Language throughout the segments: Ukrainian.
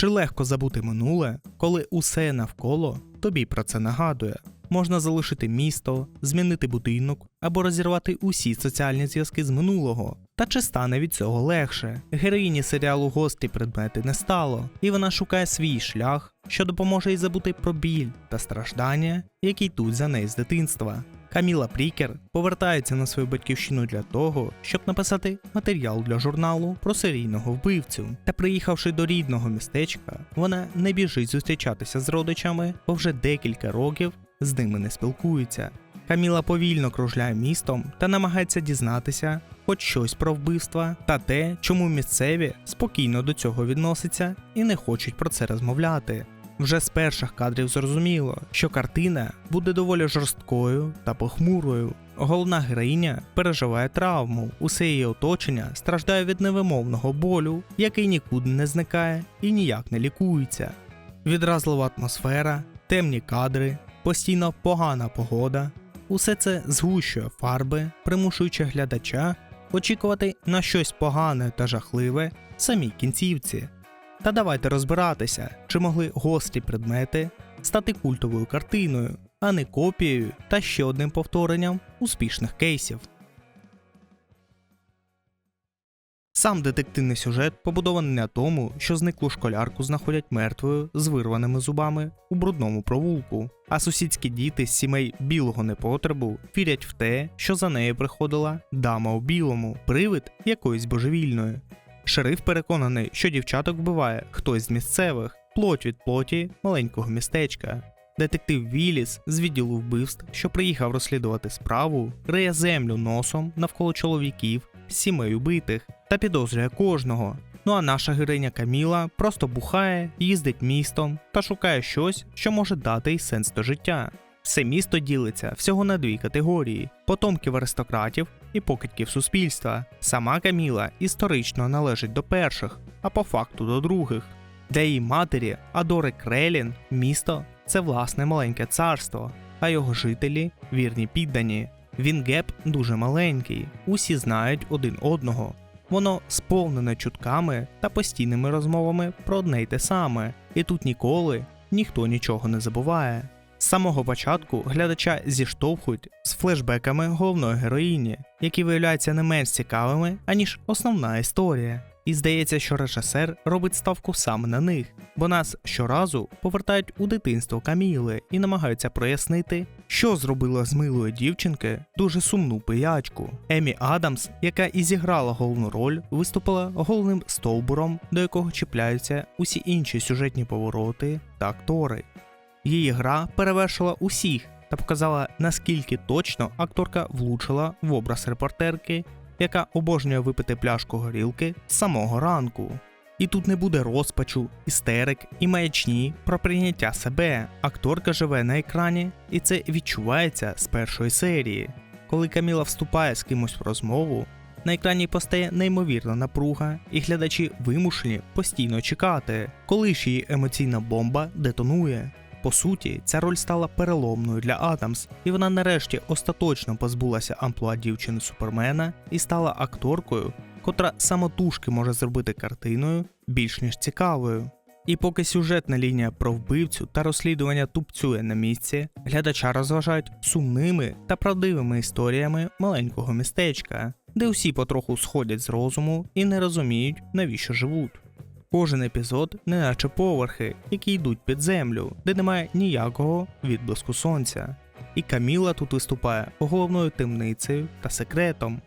Чи легко забути минуле, коли усе навколо тобі про це нагадує? Можна залишити місто, змінити будинок або розірвати усі соціальні зв'язки з минулого. Та чи стане від цього легше? Героїні серіалу гості предмети не стало, і вона шукає свій шлях, що допоможе їй забути про біль та страждання, які йдуть за неї з дитинства. Каміла Прікер повертається на свою батьківщину для того, щоб написати матеріал для журналу про серійного вбивцю. Та приїхавши до рідного містечка, вона не біжить зустрічатися з родичами, бо вже декілька років з ними не спілкується. Каміла повільно кружляє містом та намагається дізнатися хоч щось про вбивства та те, чому місцеві спокійно до цього відносяться і не хочуть про це розмовляти. Вже з перших кадрів зрозуміло, що картина буде доволі жорсткою та похмурою. Головна героїня переживає травму, усе її оточення страждає від невимовного болю, який нікуди не зникає і ніяк не лікується. Відразлива атмосфера, темні кадри, постійно погана погода. Усе це згущує фарби, примушуючи глядача очікувати на щось погане та жахливе в самій кінцівці. Та давайте розбиратися, чи могли гострі предмети стати культовою картиною, а не копією та ще одним повторенням успішних кейсів. Сам детективний сюжет побудований на тому, що зниклу школярку знаходять мертвою з вирваними зубами у брудному провулку, а сусідські діти з сімей білого непотребу вірять в те, що за нею приходила дама у білому, привид якоїсь божевільної. Шериф переконаний, що дівчаток вбиває хтось з місцевих, плоть від плоті маленького містечка. Детектив Віліс з відділу вбивств, що приїхав розслідувати справу, риє землю носом навколо чоловіків сімей убитих та підозрює кожного. Ну а наша героїня Каміла просто бухає, їздить містом та шукає щось, що може дати їй сенс до життя. Все місто ділиться всього на дві категорії: потомків аристократів і покидьків суспільства. Сама Каміла історично належить до перших, а по факту до других. Для її матері Адори Крелін місто це власне маленьке царство, а його жителі вірні піддані. Вінгеп дуже маленький, усі знають один одного. Воно сповнене чутками та постійними розмовами про одне й те саме, і тут ніколи ніхто нічого не забуває. З самого початку глядача зіштовхують з флешбеками головної героїні, які виявляються не менш цікавими, аніж основна історія. І здається, що режисер робить ставку саме на них, бо нас щоразу повертають у дитинство Каміли і намагаються прояснити, що зробила з милої дівчинки дуже сумну пиячку. Емі Адамс, яка і зіграла головну роль, виступила головним стовбуром, до якого чіпляються усі інші сюжетні повороти та актори. Її гра перевершила усіх та показала, наскільки точно акторка влучила в образ репортерки, яка обожнює випити пляшку горілки з самого ранку. І тут не буде розпачу, істерик і маячні про прийняття себе. Акторка живе на екрані, і це відчувається з першої серії. Коли Каміла вступає з кимось в розмову, на екрані постає неймовірна напруга, і глядачі вимушені постійно чекати, коли ж її емоційна бомба детонує. По суті, ця роль стала переломною для Адамс, і вона нарешті остаточно позбулася амплуа дівчини Супермена і стала акторкою, котра самотужки може зробити картиною більш ніж цікавою. І поки сюжетна лінія про вбивцю та розслідування тупцює на місці, глядача розважають сумними та правдивими історіями маленького містечка, де усі потроху сходять з розуму і не розуміють, навіщо живуть. Кожен епізод неначе поверхи, які йдуть під землю, де немає ніякого відблиску сонця. І Каміла тут виступає головною темницею та секретом.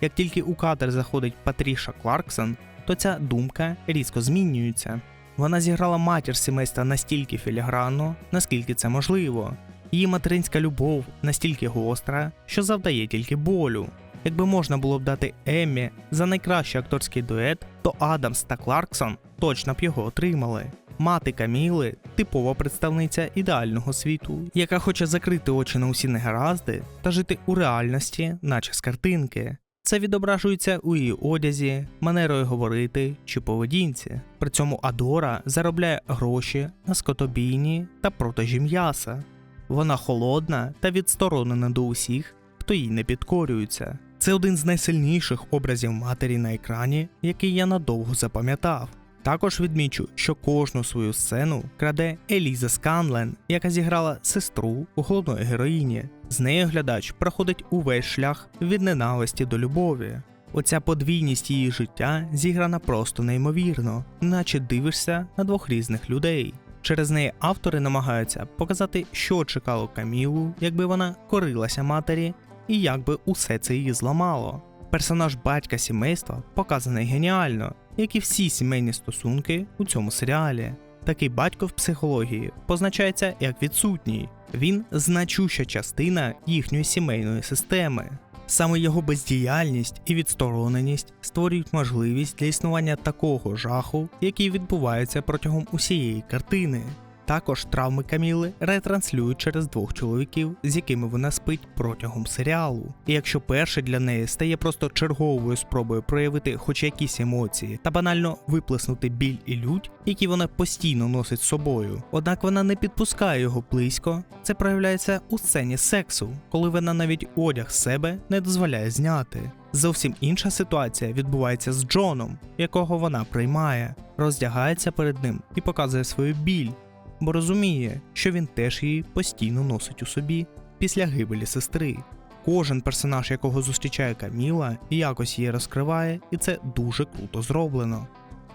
Як тільки у кадр заходить Патріша Кларксон, то ця думка різко змінюється. Вона зіграла матір сімейства настільки філігранно, наскільки це можливо. Її материнська любов настільки гостра, що завдає тільки болю. Якби можна було б дати Еммі за найкращий акторський дует, то Адамс та Кларксон точно б його отримали. Мати Каміли типова представниця ідеального світу, яка хоче закрити очі на усі негаразди та жити у реальності, наче з картинки. Це відображується у її одязі, манерою говорити чи поведінці. При цьому Адора заробляє гроші на скотобійні та продажі м'яса. Вона холодна та відсторонена до усіх, хто їй не підкорюється. Це один з найсильніших образів матері на екрані, який я надовго запам'ятав. Також відмічу, що кожну свою сцену краде Еліза Сканлен, яка зіграла сестру головної героїні. З нею глядач проходить увесь шлях від ненависті до любові. Оця подвійність її життя зіграна просто неймовірно, наче дивишся на двох різних людей. Через неї автори намагаються показати, що чекало Камілу, якби вона корилася матері, і як би усе це її зламало. Персонаж батька сімейства показаний геніально, як і всі сімейні стосунки у цьому серіалі. Такий батько в психології позначається як відсутній. Він значуща частина їхньої сімейної системи. Саме його бездіяльність і відстороненість створюють можливість для існування такого жаху, який відбувається протягом усієї картини. Також травми Каміли ретранслюють через двох чоловіків, з якими вона спить протягом серіалу. І якщо перший для неї стає просто черговою спробою проявити хоч якісь емоції та банально виплеснути біль і лють, які вона постійно носить з собою, однак вона не підпускає його близько. Це проявляється у сцені сексу, коли вона навіть одяг себе не дозволяє зняти. Зовсім інша ситуація відбувається з Джоном, якого вона приймає, роздягається перед ним і показує свою біль, бо розуміє, що він теж її постійно носить у собі після гибелі сестри. Кожен персонаж, якого зустрічає Каміла, якось її розкриває, і це дуже круто зроблено.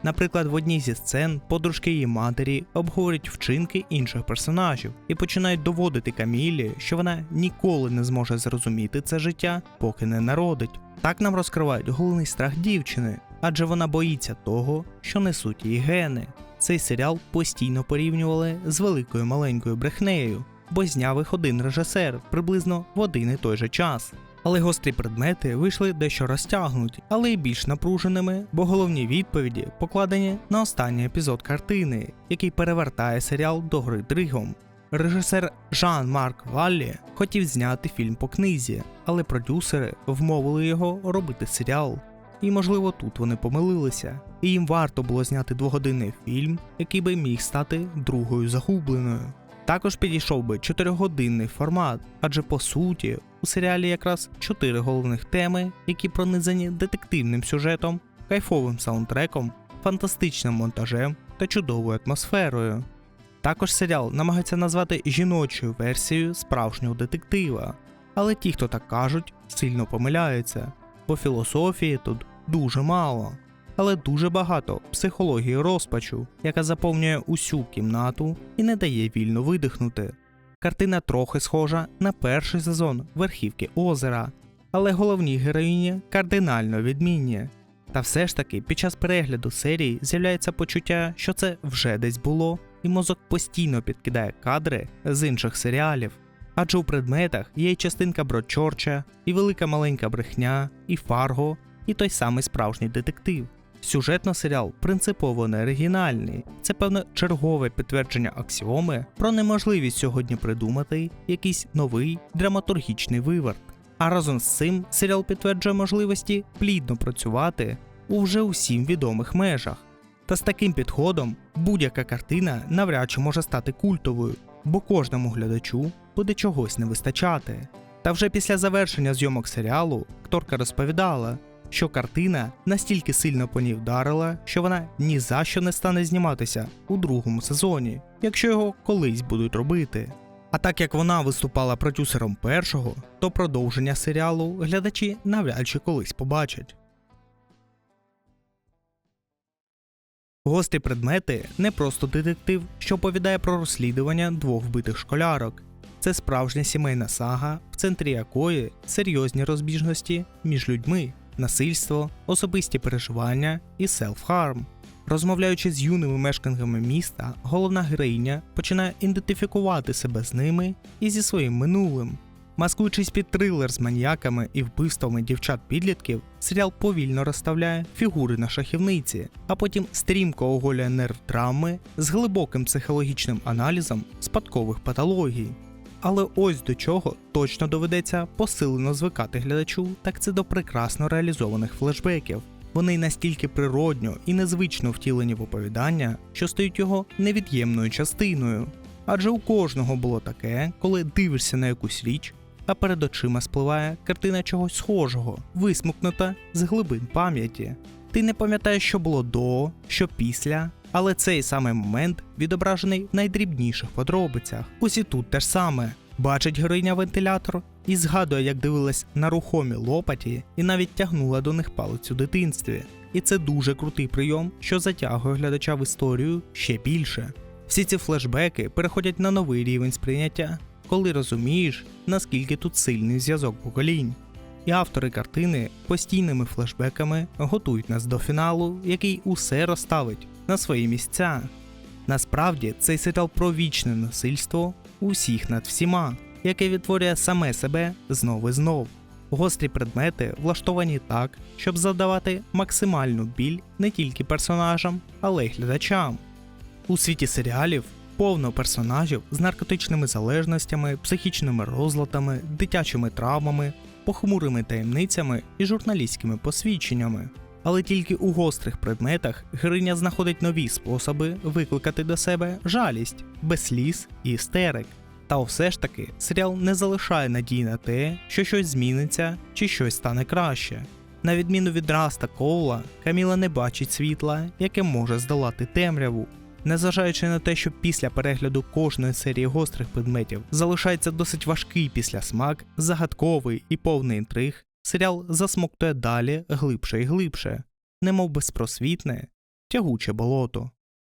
Наприклад, в одній зі сцен подружки її матері обговорюють вчинки інших персонажів і починають доводити Камілі, що вона ніколи не зможе зрозуміти це життя, поки не народить. Так нам розкривають головний страх дівчини, адже вона боїться того, що несуть її гени. Цей серіал постійно порівнювали з великою маленькою брехнею, бо зняв їх один режисер приблизно в один і той же час. Але гострі предмети вийшли дещо розтягнуті, але й більш напруженими, бо головні відповіді покладені на останній епізод картини, який перевертає серіал до гри дригом. Режисер Жан Марк Валлі хотів зняти фільм по книзі, але продюсери вмовили його робити серіал. І, можливо, тут вони помилилися, і їм варто було зняти двогодинний фільм, який би міг стати другою загубленою. Також підійшов би чотиригодинний формат, адже по суті у серіалі якраз чотири головних теми, які пронизані детективним сюжетом, кайфовим саундтреком, фантастичним монтажем та чудовою атмосферою. Також серіал намагається назвати жіночою версією справжнього детектива, але ті, хто так кажуть, сильно помиляються, бо філософії тут дуже мало, але дуже багато психології розпачу, яка заповнює усю кімнату і не дає вільно видихнути. Картина трохи схожа на перший сезон верхівки озера, але головні героїні кардинально відмінні. Та все ж таки під час перегляду серії з'являється почуття, що це вже десь було, і мозок постійно підкидає кадри з інших серіалів. Адже у предметах є і частинка Бродчорча, і велика маленька брехня, і Фарго, і той самий справжній детектив. Сюжетно серіал принципово не оригінальний. Це певне чергове підтвердження аксіоми про неможливість сьогодні придумати якийсь новий драматургічний виверт. А разом з цим серіал підтверджує можливості плідно працювати у вже усім відомих межах. Та з таким підходом будь-яка картина навряд чи може стати культовою, бо кожному глядачу буде чогось не вистачати. Та вже після завершення зйомок серіалу акторка розповідала, що картина настільки сильно по ній вдарила, що вона ні за що не стане зніматися у другому сезоні, якщо його колись будуть робити. А так як вона виступала продюсером першого, то продовження серіалу глядачі навряд чи колись побачать. Гострі предмети не просто детектив, що оповідає про розслідування двох вбитих школярок. Це справжня сімейна сага, в центрі якої серйозні розбіжності між людьми, насильство, особисті переживання і селф-харм. Розмовляючи з юними мешканцями міста, головна героїня починає ідентифікувати себе з ними і зі своїм минулим. Маскуючись під трилер з маніяками і вбивствами дівчат-підлітків, серіал повільно розставляє фігури на шахівниці, а потім стрімко оголює нерв травми з глибоким психологічним аналізом спадкових патологій. Але ось до чого точно доведеться посилено звикати глядачу, так це до прекрасно реалізованих флешбеків. Вони настільки природньо і незвично втілені в оповідання, що стають його невід'ємною частиною. Адже у кожного було таке, коли дивишся на якусь річ, а перед очима спливає картина чогось схожого, висмукнута з глибин пам'яті. Ти не пам'ятаєш, що було до, що після, але цей самий момент відображений в найдрібніших подробицях. Ось і тут те ж саме. Бачить героїня вентилятор і згадує, як дивилась на рухомі лопаті і навіть тягнула до них палець у дитинстві. І це дуже крутий прийом, що затягує глядача в історію ще більше. Всі ці флешбеки переходять на новий рівень сприйняття, коли розумієш, наскільки тут сильний зв'язок поколінь. І автори картини постійними флешбеками готують нас до фіналу, який усе розставить на свої місця. Насправді цей серіал про вічне насильство усіх над всіма, яке відтворює саме себе знов і знов. Гострі предмети влаштовані так, щоб завдавати максимальну біль не тільки персонажам, але й глядачам. У світі серіалів повно персонажів з наркотичними залежностями, психічними розладами, дитячими травмами, похмурими таємницями і журналістськими посвідченнями. Але тільки у гострих предметах героїня знаходить нові способи викликати до себе жалість, без сліз і істерик. Та все ж таки серіал не залишає надії на те, що щось зміниться чи щось стане краще. На відміну від Раста Коула, Каміла не бачить світла, яке може здолати темряву. Незважаючи на те, що після перегляду кожної серії гострих предметів залишається досить важкий післясмак, загадковий і повний інтриг, серіал засмоктує далі глибше і глибше, немов безпросвітне, тягуче болото.